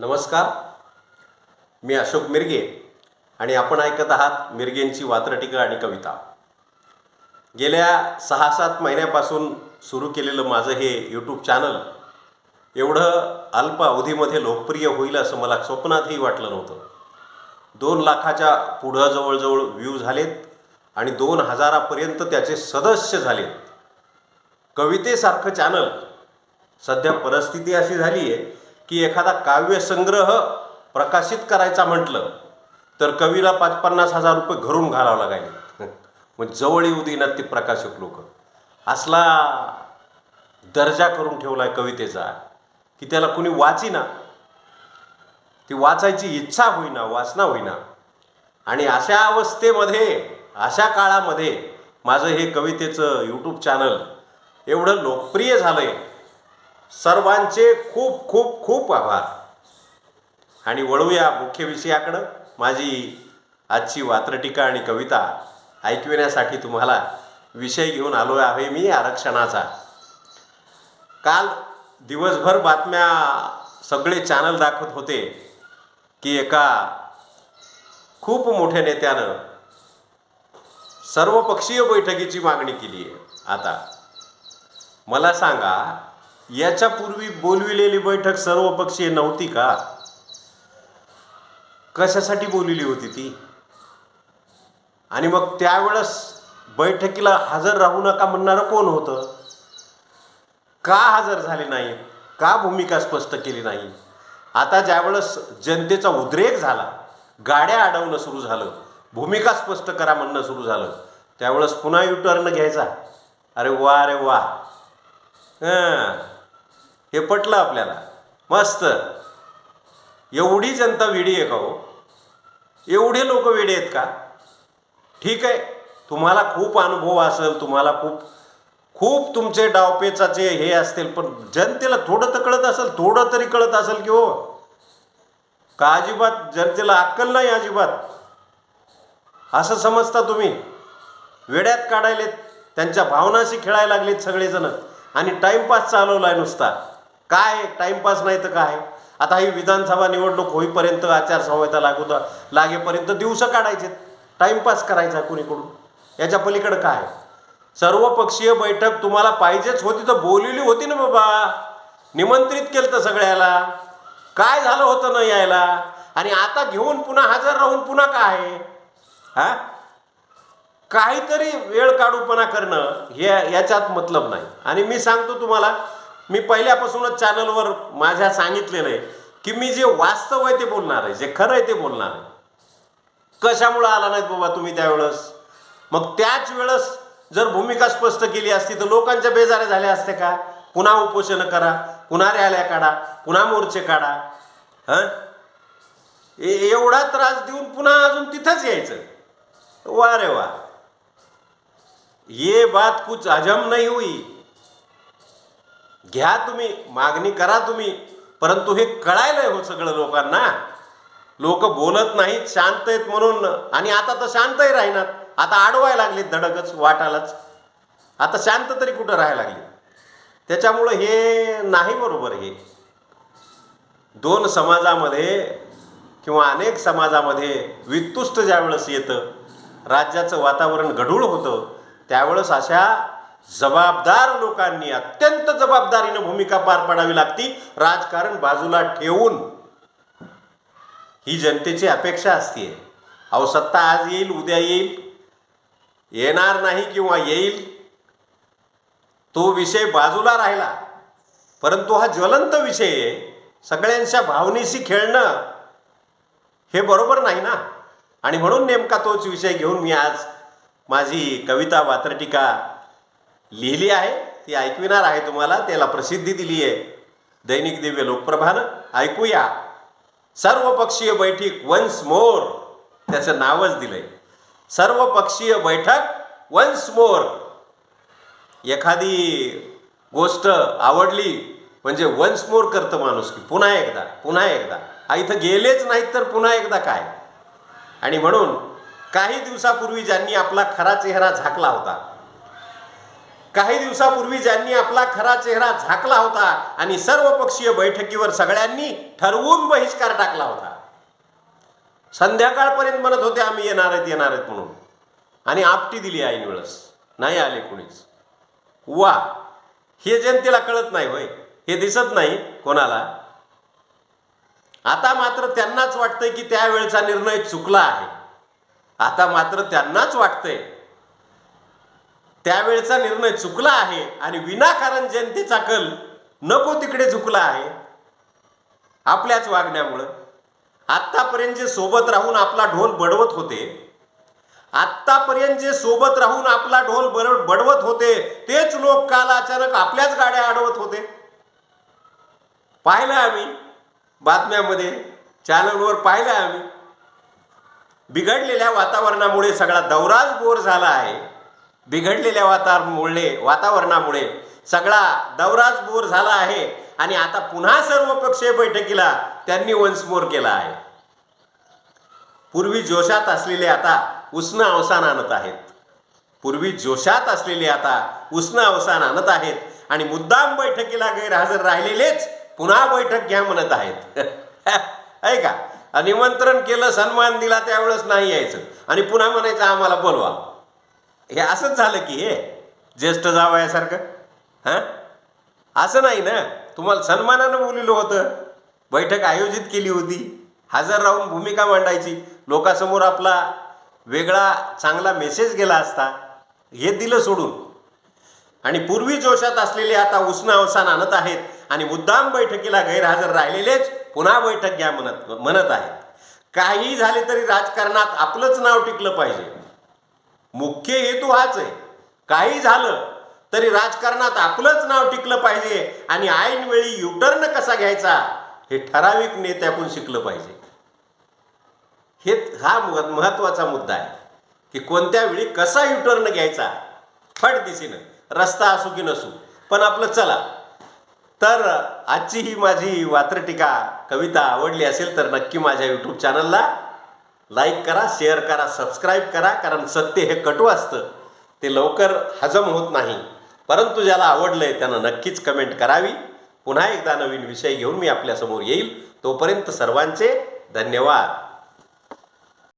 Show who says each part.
Speaker 1: नमस्कार. मी अशोक मिरगे आणि आपण ऐकत आहात मिरगेंची वात्रटिका आणि कविता. गेल्या सहा सात महिन्यापासून सुरू केलेलं माझं हे यूट्यूब चॅनल एवढं अल्प अवधीमध्ये लोकप्रिय होईल असं मला स्वप्नातही वाटलं नव्हतं. दोन लाखाच्या पुढं जवळजवळ व्ह्यू झालेत आणि दोन हजारापर्यंत त्याचे सदस्य झालेत. कवितेसारखं चॅनल सध्या परिस्थिती अशी झाली आहे की एखादा काव्यसंग्रह प्रकाशित करायचा म्हटलं तर कवीला पाच पन्नास हजार रुपये घरून घालावं लागायचे. मग जवळ येऊ देणार ते प्रकाशक लोक. असला दर्जा करून ठेवला आहे कवितेचा की त्याला कुणी वाचीना. ती वाचायची इच्छा होईना वाचना होईना. आणि अशा अवस्थेमध्ये अशा काळामध्ये माझं हे कवितेचं यूट्यूब चॅनल एवढं लोकप्रिय झालं आहे सर्वांचे खूप खूप खूप आभार. आणि वळूया मुख्य विषयाकडं. माझी आजची वात्रटीका आणि कविता ऐकविण्यासाठी तुम्हाला विषय घेऊन आलो आहे मी आरक्षणाचा. काल दिवसभर बातम्या सगळे चॅनल दाखवत होते की एका खूप मोठ्या नेत्यानं सर्वपक्षीय बैठकीची मागणी केली आहे आता मला सांगा याच्यापूर्वी बोलविलेली बैठक सर्वपक्षीय नव्हती का? कशासाठी बोलविली होती ती? आणि मग त्यावेळेस बैठकीला हजर राहू नका म्हणणारं कोण होतं? का हजर झाले नाही? का भूमिका स्पष्ट केली नाही? आता ज्यावेळेस जनतेचा उद्रेक झाला गाड्या अडवणं सुरू झालं भूमिका स्पष्ट करा म्हणणं सुरू झालं त्यावेळेस पुन्हा युटर्न घ्यायचा. अरे वा अरे वा. हां. हे पटलं आपल्याला. मस्त. एवढी जनता वेडी आहे का हो? एवढे लोक वेडे आहेत का? ठीक आहे. तुम्हाला खूप अनुभव असेल तुम्हाला खूप खूप तुमचे डावपेचाचे हे असतील पण जनतेला थोडं तर कळत असेल थोडं तरी कळत असेल की हो. का अजिबात जनतेला अक्कल नाही अजिबात? असं समजता तुम्ही? वेड्यात काढायलेत त्यांच्या भावनाशी खेळायला लागलेत सगळेजण. आणि टाईमपास चालवला आहे नुसता. काय? टाईमपास नाही तर काय? आता ही विधानसभा निवडणूक होईपर्यंत आचारसंहिता लागू द- लागेपर्यंत दिवसं काढायचे. टाईमपास करायचा कुणीकडून? याच्या पलीकडं काय? सर्वपक्षीय बैठक तुम्हाला पाहिजेच होती तर बोललेली होती ना बाबा. निमंत्रित केलं तर सगळ्याला. काय झालं होतं न यायला? आणि आता घेऊन पुन्हा हजर राहून पुन्हा काय? हा? काहीतरी वेळ काढूपणा करणं हे याच्यात मतलब नाही. आणि मी सांगतो तुम्हाला मी पहिल्यापासूनच चॅनलवर माझ्या सांगितलेलं आहे की मी जे वास्तव आहे ते बोलणार आहे जे खरं आहे ते बोलणार आहे. कशामुळं आला नाहीत बाबा तुम्ही त्यावेळेस? मग त्याच वेळेस जर भूमिका स्पष्ट केली असती तर लोकांच्या बेजाऱ्या झाल्या असत्या का? पुन्हा उपोषणं करा पुन्हा रॅल्या काढा पुन्हा मोर्चे काढा. हां? ए- एवढा त्रास देऊन पुन्हा अजून तिथंच यायचं. वा रे वा ये बात कुछ अजम नाही हुई. घ्या तुम्ही मागणी करा तुम्ही. परंतु हे कळायलंय हो सगळं लोकांना. लोक बोलत नाहीत शांत आहेत म्हणून. आणि आता तर शांतही राहिनात. आता आडवायला लागलीत धडकच वाटालाच. आता शांत तरी कुठं राहायला लागली त्याच्यामुळं हे नाही बरोबर हे. दोन समाजामध्ये किंवा अनेक समाजामध्ये वित्तुष्ट ज्यावेळेस येतं राज्याचं वातावरण गढूळ होतं त्यावेळेस अशा जबाबदार लोकांनी अत्यंत जबाबदारीनं भूमिका पार पाडावी लागती. राजकारण बाजूला ठेवून ही जनतेची अपेक्षा असते अहो सत्ता आज येईल उद्या येईल. येणार नाही किंवा येईल तो विषय बाजूला राहिला. परंतु हा ज्वलंत विषय आहे. सगळ्यांच्या भावनेशी खेळणं हे बरोबर नाही ना? आणि म्हणून नेमका तोच विषय घेऊन मी आज माझी कविता वात्रटिका लिहिली आहे ती ऐकविणार आहे तुम्हाला त्याला प्रसिद्धी दिली आहे. दैनिक दिव्य लोकप्रभानं ऐकूया. सर्वपक्षीय बैठक वन्स मोर त्याचं नावच दिलंय. सर्वपक्षीय बैठक वन्स मोर एखादी गोष्ट आवडली म्हणजे वन्स मोर करतं माणूस की पुन्हा एकदा पुन्हा एकदा. हा इथं गेलेच नाहीत तर पुन्हा एकदा काय? आणि म्हणून काही दिवसापूर्वी ज्यांनी आपला खरा चेहरा झाकला होता काही दिवसापूर्वी ज्यांनी आपला खरा चेहरा झाकला होता आणि सर्वपक्षीय बैठकीवर सगळ्यांनी ठरवून बहिष्कार टाकला होता. संध्याकाळपर्यंत म्हणत होते आम्ही येणार आहेत येणार आहेत म्हणून. आणि आपटी दिली ऐन वेळस. नाही आले कुणीच. वा हे जनतेला कळत नाही होय. हे दिसत नाही कोणाला. आता मात्र त्यांनाच वाटतंय की त्यावेळचा निर्णय चुकला आहे. आता मात्र त्यांनाच वाटतंय त्यावेळचा निर्णय चुकला आहे आणि विनाकारण जनतेचा कल नको तिकडे झुकला आहे. आपल्याच वागण्यामुळं. आत्तापर्यंत जे सोबत राहून आपला ढोल बडवत होते आत्तापर्यंत जे सोबत राहून आपला ढोल बड बडवत होते तेच लोक काल अचानक आपल्याच गाड्या अडवत होते. पाहिलं आम्ही बातम्यामध्ये चॅनलवर पाहिलं आम्ही. बिघडलेल्या वातावरणामुळे सगळा दौराच बोर झाला आहे. बिघडलेल्या वातावरणामुळे वातावरणामुळे सगळा दौराच बोर झाला आहे आणि आता पुन्हा सर्वपक्षीय बैठकीला त्यांनी वंसमोर केला आहे. पूर्वी जोशात असलेले आता उष्ण अवसान आणत आहेत. पूर्वी जोशात असलेले आता उष्ण अवसान आणत आहेत आणि मुद्दाम बैठकीला गैरहजर राहिलेलेच पुन्हा बैठक घ्या म्हणत आहेत. ऐका निमंत्रण केलं सन्मान दिला त्यावेळेस नाही यायचं. आणि पुन्हा म्हणायचं आम्हाला बोलवा. हे असंच झालं की हे ज्येष्ठ जावयासारखं हां? असं नाही ना. तुम्हाला सन्मानानं बोललेलं होतं. बैठक आयोजित केली होती. हजर राहून भूमिका मांडायची. लोकांसमोर आपला वेगळा चांगला मेसेज गेला असता. हे दिलं सोडून. आणि पूर्वी जोशात असलेले आता उष्ण अवसान आणत आहेत आणि मुद्दाम बैठकीला गैरहजर राहिलेलेच पुन्हा बैठक घ्या म्हणत म्हणत आहेत. काही झाले तरी राजकारणात आपलंच नाव टिकलं पाहिजे. मुख्य हेतू हाच आहे. काही झालं तरी राजकारणात आपलंच नाव टिकलं पाहिजे आणि ऐनवेळी युटर्न कसा घ्यायचा हे ठराविक नेत्यापून शिकलं पाहिजे. हे हा महत्त्वाचा महत्त्वाचा मुद्दा आहे की कोणत्या वेळी कसा युटर्न घ्यायचा? फट दिशेनं रस्ता असू की नसू. पण आपलं चला. तर आजची ही माझी वात्रटिका कविता आवडली असेल तर नक्की माझ्या यूट्यूब चॅनलला लाईक करा शेअर करा सबस्क्राईब करा कारण सत्य हे कटू असतं. ते लवकर हजम होत नाही. परंतु ज्याला आवडलं आहे त्यानं नक्कीच कमेंट करावी. पुन्हा एकदा नवीन विषय घेऊन मी आपल्यासमोर येईल. तोपर्यंत सर्वांचे धन्यवाद.